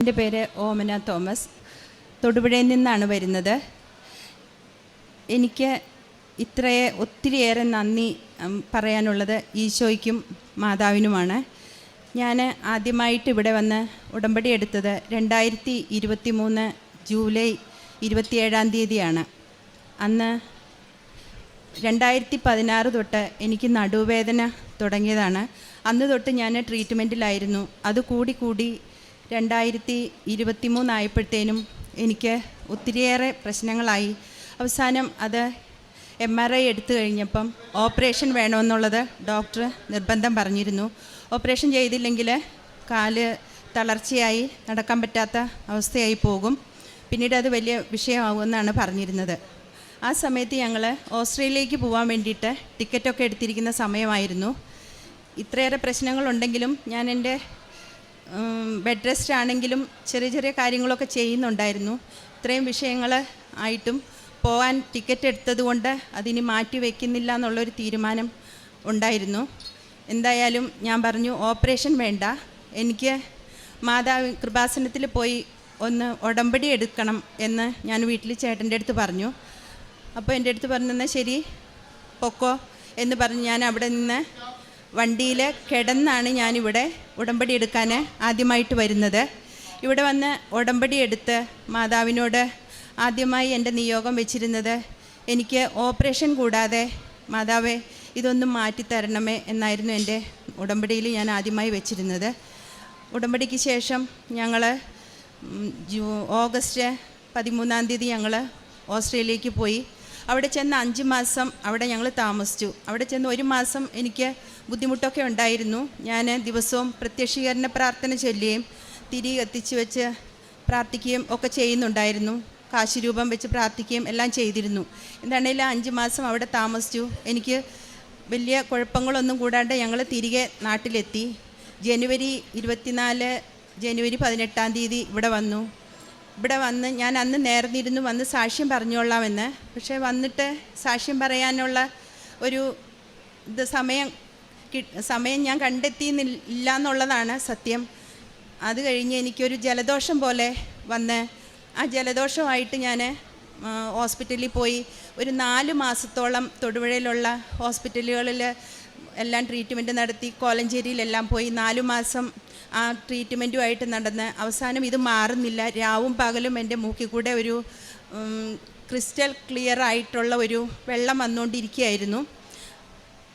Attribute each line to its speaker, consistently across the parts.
Speaker 1: എന്റെ പേര് ഓമന തോമസ്. തൊടുപുഴയിൽ നിന്നാണ് വരുന്നത്. എനിക്ക് ഇത്രയെ ഒത്തിരിയേറെ നന്ദി പറയാനുള്ളത് ഈശോയ്ക്കും മാതാവിനുമാണ്. ഞാൻ ആദ്യമായിട്ട് ഇവിടെ വന്ന് ഉടമ്പടി എടുത്തത് രണ്ടായിരത്തി ഇരുപത്തി മൂന്ന് ജൂലൈ ഇരുപത്തിയേഴാം തീയതിയാണ്. അന്ന് രണ്ടായിരത്തി പതിനാറ് തൊട്ട് എനിക്ക് നടുവേദന തുടങ്ങിയതാണ്. അന്ന് തൊട്ട് ഞാൻ ട്രീറ്റ്മെന്റിലായിരുന്നു. അത് കൂടി കൂടി രണ്ടായിരത്തി ഇരുപത്തി മൂന്നായപ്പോഴത്തേനും എനിക്ക് ഒത്തിരിയേറെ പ്രശ്നങ്ങളായി. അവസാനം അത് എം ആർ ഐ എടുത്തു കഴിഞ്ഞപ്പം ഓപ്പറേഷൻ വേണമെന്നുള്ളത് ഡോക്ടർ നിർബന്ധം പറഞ്ഞിരുന്നു. ഓപ്പറേഷൻ ചെയ്തില്ലെങ്കിൽ കാൽ തളർച്ചയായി നടക്കാൻ പറ്റാത്ത അവസ്ഥയായി പോകും. പിന്നീട് അത് വലിയ വിഷയമാകുമെന്നാണ് പറഞ്ഞിരുന്നത്. ആ സമയത്ത് ഞങ്ങൾ ഓസ്ട്രേലിയയിലേക്ക് പോകാൻ വേണ്ടിയിട്ട് ടിക്കറ്റൊക്കെ എടുത്തിരിക്കുന്ന സമയമായിരുന്നു. ഇത്രയേറെ പ്രശ്നങ്ങളുണ്ടെങ്കിലും ഞാൻ എന്റെ ബെഡ് റെസ്റ്റ് ആണെങ്കിലും ചെറിയ ചെറിയ കാര്യങ്ങളൊക്കെ ചെയ്യുന്നുണ്ടായിരുന്നു. ഇത്രയും വിഷയങ്ങൾ ആയിട്ടും പോകാൻ ടിക്കറ്റ് എടുത്തതുകൊണ്ട് അതിനി മാറ്റി വയ്ക്കുന്നില്ല എന്നുള്ളൊരു തീരുമാനം ഉണ്ടായിരുന്നു. എന്തായാലും ഞാൻ പറഞ്ഞു ഓപ്പറേഷൻ വേണ്ട. എനിക്ക് മാതാവ് കൃപാസനത്തിൽ പോയി ഒന്ന് ഉടമ്പടി എടുക്കണം എന്ന് ഞാൻ വീട്ടിൽ ചേട്ടന്റെ അടുത്ത് പറഞ്ഞു. അപ്പോൾ എന്റെ അടുത്ത് പറഞ്ഞു "എന്നാ ശരി പൊക്കോ എന്ന് പറഞ്ഞ് ഞാൻ അവിടെ നിന്ന് വണ്ടിയിൽ കിടന്നാണ് ഞാനിവിടെ ഉടമ്പടി എടുക്കാൻ ആദ്യമായിട്ട് വരുന്നത്. ഇവിടെ വന്ന് ഉടമ്പടി എടുത്ത് മാതാവിനോട് ആദ്യമായി എന്റെ നിയോഗം വെച്ചിരുന്നത് എനിക്ക് ഓപ്പറേഷൻ കൂടാതെ മാതാവേ ഇതൊന്നും മാറ്റിത്തരണമേ എന്നായിരുന്നു എന്റെ ഉടമ്പടിയിൽ ഞാൻ ആദ്യമായി വെച്ചിരുന്നത്. ഉടമ്പടിക്ക് ശേഷം ഞങ്ങൾ ജൂ ഓഗസ്റ്റ് പതിമൂന്നാം തീയതി ഞങ്ങൾ ഓസ്ട്രേലിയക്ക് പോയി. അവിടെ ചെന്ന് അഞ്ച് മാസം അവിടെ ഞങ്ങൾ താമസിച്ചു. അവിടെ ചെന്ന് ഒരു മാസം എനിക്ക് ബുദ്ധിമുട്ടൊക്കെ ഉണ്ടായിരുന്നു. ഞാൻ ദിവസവും പ്രത്യക്ഷീകരണ പ്രാർത്ഥന ചൊല്ലുകയും തിരി കത്തിച്ച് വെച്ച് പ്രാർത്ഥിക്കുകയും ഒക്കെ ചെയ്യുന്നുണ്ടായിരുന്നു. കാശുരൂപം വെച്ച് പ്രാർത്ഥിക്കുകയും എല്ലാം ചെയ്തിരുന്നു. എന്താണേലും അഞ്ച് മാസം അവിടെ താമസിച്ചു. എനിക്ക് വലിയ കുഴപ്പങ്ങളൊന്നും കൂടാണ്ട് ഞങ്ങൾ തിരികെ നാട്ടിലെത്തി. ജനുവരി ഇരുപത്തിനാല് ജനുവരി പതിനെട്ടാം തീയതി ഇവിടെ വന്നു. ഇവിടെ വന്ന് ഞാൻ അന്ന് നേർന്നിരുന്നു വന്ന് സാക്ഷ്യം പറഞ്ഞോളാമെന്ന്. പക്ഷേ വന്നിട്ട് സാക്ഷ്യം പറയാനുള്ള ഒരു ഇത് സമയം സമയം ഞാൻ കണ്ടെത്തിയില്ല എന്നുള്ളതാണ് സത്യം. അത് കഴിഞ്ഞ് എനിക്കൊരു ജലദോഷം പോലെ വന്ന് ആ ജലദോഷമായിട്ട് ഞാൻ ഹോസ്പിറ്റലിൽ പോയി ഒരു നാല് മാസത്തോളം തൊടുപുഴയിലുള്ള ഹോസ്പിറ്റലുകളിൽ എല്ലാം ട്രീറ്റ്മെന്റ് നടത്തി. കോലഞ്ചേരിയിലെല്ലാം പോയി നാലു മാസം ആ ട്രീറ്റ്മെന്റുമായിട്ട് നടന്ന്. അവസാനം ഇത് മാറുന്നില്ല. രാവും പകലും എന്റെ മൂക്കിൽ കൂടെ ഒരു ക്രിസ്റ്റൽ ക്ലിയർ ആയിട്ടുള്ള ഒരു വെള്ളം വന്നുകൊണ്ടിരിക്കുകയായിരുന്നു.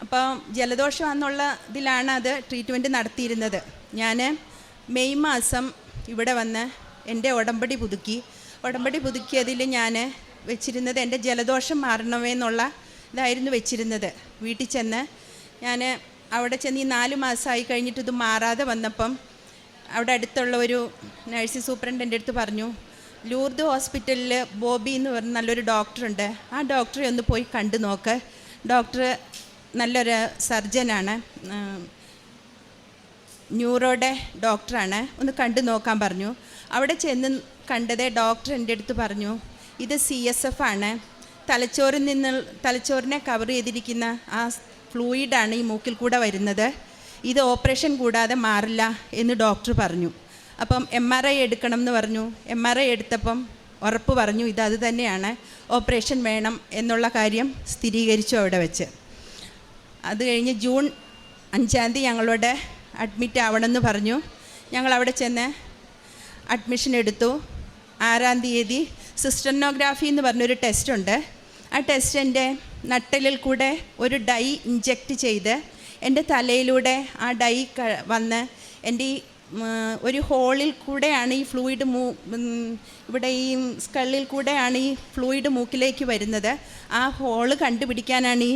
Speaker 1: അപ്പോൾ ജലദോഷം എന്നുള്ള ഇതിലാണ് അത് ട്രീറ്റ്മെന്റ് നടത്തിയിരുന്നത്. ഞാൻ മെയ് മാസം ഇവിടെ വന്ന് എന്റെ ഉടമ്പടി പുതുക്കി. ഉടമ്പടി പുതുക്കിയതിൽ ഞാൻ വെച്ചിരുന്നത് എന്റെ ജലദോഷം മാറണമേ എന്നുള്ള ഇതായിരുന്നു വെച്ചിരുന്നത്. വീട്ടിൽ ചെന്ന് ഞാൻ അവിടെ ചെന്ന് ഈ നാല് മാസമായി കഴിഞ്ഞിട്ട് ഇത് മാറാതെ വന്നപ്പം അവിടെ അടുത്തുള്ള ഒരു നഴ്സിംഗ് സൂപ്രണ്ട് എന്റെ അടുത്ത് പറഞ്ഞു ലൂർദ് ഹോസ്പിറ്റലിൽ ബോബി എന്ന് പറഞ്ഞ നല്ലൊരു ഡോക്ടറുണ്ട്. ആ ഡോക്ടറെ ഒന്ന് പോയി കണ്ടു നോക്ക്. ഡോക്ടർ നല്ലൊരു സർജനാണ്. ന്യൂറോയുടെ ഡോക്ടറാണ്. ഒന്ന് കണ്ടു നോക്കാൻ പറഞ്ഞു. അവിടെ ചെന്ന് കണ്ടത് ഡോക്ടർ എന്റെ അടുത്ത് പറഞ്ഞു ഇത് സി എസ് എഫ് ആണ്. തലച്ചോറിൽ നിന്ന് തലച്ചോറിനെ കവർ ചെയ്തിരിക്കുന്ന ആ ഫ്ലൂയിഡാണ് ഈ മൂക്കിൽ കൂടെ വരുന്നത്. ഇത് ഓപ്പറേഷൻ കൂടാതെ മാറില്ല എന്ന് ഡോക്ടർ പറഞ്ഞു. അപ്പം എം ആർ ഐ എടുക്കണം എന്ന് പറഞ്ഞു. എം ആർ ഐ എടുത്തപ്പം ഉറപ്പ് പറഞ്ഞു ഇത് അത് തന്നെയാണ്. ഓപ്പറേഷൻ വേണം എന്നുള്ള കാര്യം സ്ഥിരീകരിച്ചു അവിടെ വെച്ച്. അത് കഴിഞ്ഞ് ജൂൺ അഞ്ചാം തീയതി ഞങ്ങളോട് അഡ്മിറ്റ് ആവണമെന്ന് പറഞ്ഞു. ഞങ്ങൾ അവിടെ ചെന്ന് അഡ്മിഷൻ എടുത്തു. ആറാം തീയതി സിസ്റ്റർനോഗ്രാഫി എന്ന് പറഞ്ഞൊരു ടെസ്റ്റ് ഉണ്ട്. ആ ടെസ്റ്റ് എന്റെ നട്ടലിൽ കൂടെ ഒരു ഡൈ ഇഞ്ചെക്റ്റ് ചെയ്ത് എന്റെ തലയിലൂടെ ആ ഡൈ വന്ന് എന്റെ ഈ ഒരു ഹോളിൽ കൂടെയാണ് ഈ ഫ്ലൂയിഡ് മൂ ഇവിടെ ഈ സ്കള്ളിൽ കൂടെയാണ് ഈ ഫ്ലൂയിഡ് മൂക്കിലേക്ക് വരുന്നത്. ആ ഹോൾ കണ്ടുപിടിക്കാനാണ് ഈ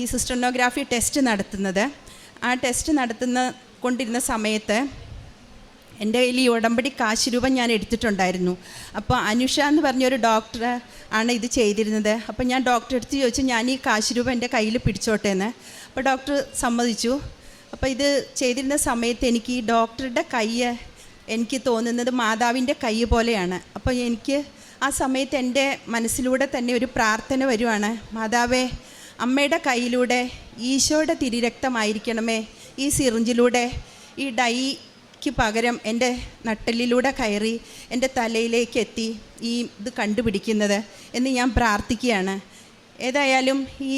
Speaker 1: ഈ സിസ്റ്റർനോഗ്രാഫി ടെസ്റ്റ് നടത്തുന്നത്. ആ ടെസ്റ്റ് നടത്തുന്ന കൊണ്ടിരുന്ന സമയത്ത് എന്റെ കയ്യിൽ ഈ ഉടമ്പടി കാശ് രൂപം ഞാൻ എടുത്തിട്ടുണ്ടായിരുന്നു. അപ്പോൾ അനുഷ എന്ന് പറഞ്ഞൊരു ഡോക്ടർ ആണ് ഇത് ചെയ്തിരുന്നത്. അപ്പോൾ ഞാൻ ഡോക്ടറെ അടുത്ത് ചോദിച്ചു ഞാൻ ഈ കാശ് രൂപം എന്റെ കയ്യിൽ പിടിച്ചോട്ടെ എന്ന്. അപ്പോൾ ഡോക്ടർ സമ്മതിച്ചു. അപ്പോൾ ഇത് ചെയ്തിരുന്ന സമയത്ത് എനിക്ക് ഈ ഡോക്ടറുടെ കൈ എനിക്ക് തോന്നുന്നത് മാതാവിന്റെ കൈ പോലെയാണ്. അപ്പോൾ എനിക്ക് ആ സമയത്ത് എന്റെ മനസ്സിലൂടെ തന്നെ ഒരു പ്രാർത്ഥന വരുവാണ്. മാതാവേ അമ്മയുടെ കയ്യിലൂടെ ഈശോയുടെ തിരിരക്തമായിരിക്കണമേ. ഈ സിറിഞ്ചിലൂടെ ഈ ഡൈ എനിക്ക് പകരം എന്റെ നട്ടലിലൂടെ കയറി എന്റെ തലയിലേക്ക് എത്തി ഈ ഇത് കണ്ടുപിടിക്കുന്നത് എന്ന് ഞാൻ പ്രാർത്ഥിക്കുകയാണ്. ഏതായാലും ഈ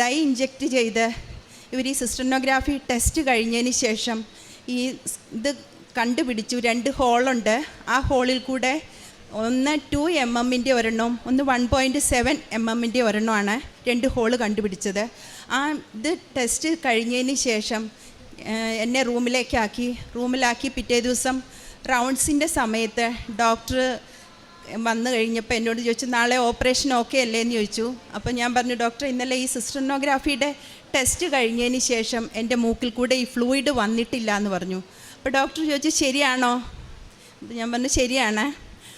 Speaker 1: ഡൈ ഇഞ്ചെക്റ്റ് ചെയ്ത് ഇവർ ഈ സിസ്റ്റനോഗ്രാഫി ടെസ്റ്റ് കഴിഞ്ഞതിന് ശേഷം ഈ ഇത് കണ്ടുപിടിച്ചു. രണ്ട് ഹോളുണ്ട്. ആ ഹോളിൽ കൂടെ ഒന്ന് ടു എം എമ്മിന്റെ ഒരെണ്ണവും ഒന്ന് വൺ പോയിന്റ് സെവൻ എം എമ്മിന്റെ ഒരെണ്ണമാണ് രണ്ട് ഹോൾ കണ്ടുപിടിച്ചത്. ആ ഇത് ടെസ്റ്റ് കഴിഞ്ഞതിന് ശേഷം എന്നെ റൂമിലേക്കാക്കി. റൂമിലാക്കി പിറ്റേ ദിവസം റൗണ്ട്സിന്റെ സമയത്ത് ഡോക്ടർ വന്നു കഴിഞ്ഞപ്പോൾ എന്നോട് ചോദിച്ചു നാളെ ഓപ്പറേഷൻ ഓക്കെ അല്ലേ? എന്ന് ചോദിച്ചു. അപ്പോൾ ഞാൻ പറഞ്ഞു ഡോക്ടർ ഇന്നലെ ഈ സിസ്റ്റർനോഗ്രാഫിയുടെ ടെസ്റ്റ് കഴിഞ്ഞതിന് ശേഷം എന്റെ മൂക്കിൽ കൂടെ ഈ ഫ്ലൂയിഡ് വന്നിട്ടില്ല എന്ന് പറഞ്ഞു. അപ്പോൾ ഡോക്ടർ ചോദിച്ചു ശരിയാണോ? ഞാൻ പറഞ്ഞു ശരിയാണ്.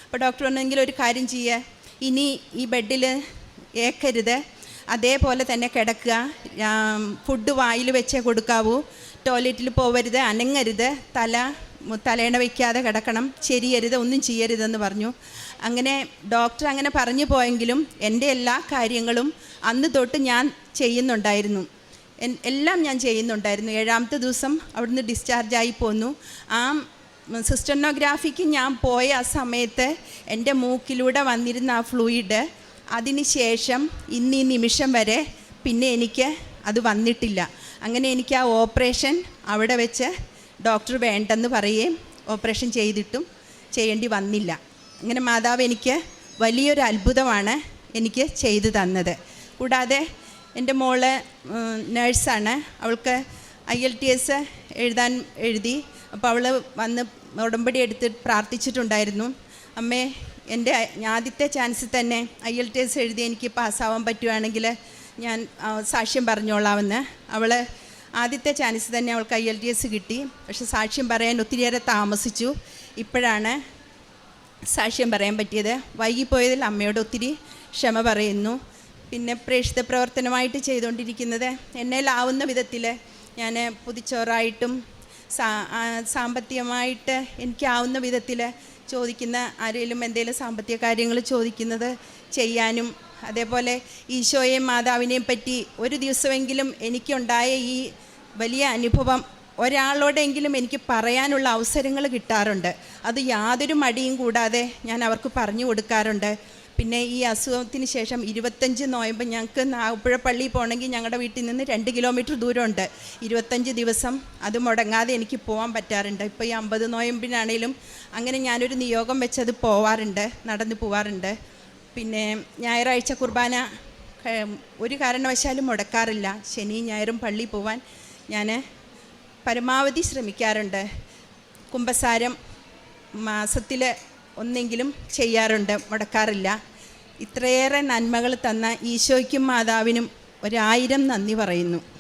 Speaker 1: അപ്പോൾ ഡോക്ടർ പറഞ്ഞെങ്കിൽ ഒരു കാര്യം ചെയ്യുക ഇനി ഈ ബെഡിൽ ഏക്കരുത്. അതേപോലെ തന്നെ കിടക്കുക. ഫുഡ് വായിൽ വെച്ചേ കൊടുക്കാവൂ. ടോയ്ലറ്റിൽ പോവരുത് അനങ്ങരുത്. തല തലേണ വയ്ക്കാതെ കിടക്കണം. ചെരിയരുത് ഒന്നും ചെയ്യരുതെന്ന് പറഞ്ഞു. അങ്ങനെ ഡോക്ടർ അങ്ങനെ പറഞ്ഞു പോയെങ്കിലും എന്റെ എല്ലാ കാര്യങ്ങളും അന്ന് തൊട്ട് ഞാൻ ചെയ്യുന്നുണ്ടായിരുന്നു. എല്ലാം ഞാൻ ചെയ്യുന്നുണ്ടായിരുന്നു. ഏഴാമത്തെ ദിവസം അവിടുന്ന് ഡിസ്ചാർജായി പോന്നു. ആ സിസ്റ്റർനോഗ്രാഫിക്ക് ഞാൻ പോയ ആ സമയത്ത് എന്റെ മൂക്കിലൂടെ വന്നിരുന്ന ആ ഫ്ലൂയിഡ് അതിന് ശേഷം ഇന്ന് ഈ നിമിഷം വരെ പിന്നെ എനിക്ക് അത് വന്നിട്ടില്ല. അങ്ങനെ എനിക്ക് ആ ഓപ്പറേഷൻ അവിടെ വെച്ച് ഡോക്ടർ വേണ്ടെന്ന് പറയുകയും ഓപ്പറേഷൻ ചെയ്തിട്ടും ചെയ്യേണ്ടി വന്നില്ല. അങ്ങനെ മാതാവ് എനിക്ക് വലിയൊരു അത്ഭുതമാണ് എനിക്ക് ചെയ്തു തന്നത്. കൂടാതെ എന്റെ മോൾ നേഴ്സാണ്. അവൾക്ക് ഐ എൽ ടി എസ് എഴുതാൻ എഴുതി. അപ്പോൾ അവൾ വന്ന് ഉടമ്പടി എടുത്ത് പ്രാർത്ഥിച്ചിട്ടുണ്ടായിരുന്നു. അമ്മേ എന്റെ ആദ്യത്തെ ചാൻസ് തന്നെ ഐ എൽ ടി എസ് എഴുതി എനിക്ക് പാസ്സാവാൻ പറ്റുവാണെങ്കിൽ ഞാൻ സാക്ഷ്യം പറഞ്ഞോളാമെന്ന്. അവൾ ആദ്യത്തെ ചാൻസ് തന്നെ അവൾക്ക് ഐ എൽ ടി എസ് കിട്ടി. പക്ഷെ സാക്ഷ്യം പറയാൻ ഒത്തിരിയേറെ താമസിച്ചു. ഇപ്പോഴാണ് സാക്ഷ്യം പറയാൻ പറ്റിയത്. വൈകിപ്പോയതിൽ അമ്മയോട് ഒത്തിരി ക്ഷമ പറയുന്നു. പിന്നെ പ്രേക്ഷിത പ്രവർത്തനമായിട്ട് ചെയ്തുകൊണ്ടിരിക്കുന്നത് എന്നേലാവുന്ന വിധത്തിൽ ഞാൻ പുതിച്ചോറായിട്ടും സാമ്പത്തികമായിട്ട് എനിക്കാവുന്ന വിധത്തിൽ ചോദിക്കുന്ന ആരെങ്കിലും എന്തെങ്കിലും സാമ്പത്തിക കാര്യങ്ങൾ ചോദിക്കുന്നത് ചെയ്യാനും അതേപോലെ ഈശോയെയും മാതാവിനെയും പറ്റി ഒരു ദിവസമെങ്കിലും എനിക്കുണ്ടായ ഈ വലിയ അനുഭവം ഒരാളോടെങ്കിലും എനിക്ക് പറയാനുള്ള അവസരങ്ങൾ കിട്ടാറുണ്ട്. അത് യാതൊരു മടിയും കൂടാതെ ഞാൻ അവർക്ക് പറഞ്ഞു കൊടുക്കാറുണ്ട്. പിന്നെ ഈ അസുഖത്തിന് ശേഷം ഇരുപത്തഞ്ച് നോയമ്പ് ഞങ്ങൾക്ക് നാഗപ്പുഴ പള്ളിയിൽ പോകണമെങ്കിൽ ഞങ്ങളുടെ വീട്ടിൽ നിന്ന് രണ്ട് കിലോമീറ്റർ ദൂരമുണ്ട്. ഇരുപത്തഞ്ച് ദിവസം അത് മുടങ്ങാതെ എനിക്ക് പോകാൻ പറ്റാറുണ്ട്. ഇപ്പോൾ ഈ അമ്പത് നോയമ്പിനാണേലും അങ്ങനെ ഞാനൊരു നിയോഗം വെച്ചത് പോവാറുണ്ട് നടന്നു പോവാറുണ്ട്. പിന്നെ ഞായറാഴ്ച കുർബാന ഒരു കാരണവശാലും മുടക്കാറില്ല. ശനി ഞായറും പള്ളി പോവാൻ ഞാൻ പരമാവധി ശ്രമിക്കാറുണ്ട്. കുമ്പസാരം മാസത്തിൽ ഒന്നെങ്കിലും ചെയ്യാറുണ്ട് മുടക്കാറില്ല. ഇത്രയേറെ നന്മകൾ തന്ന ഈശോയ്ക്കും മാതാവിനും ഒരായിരം നന്ദി പറയുന്നു.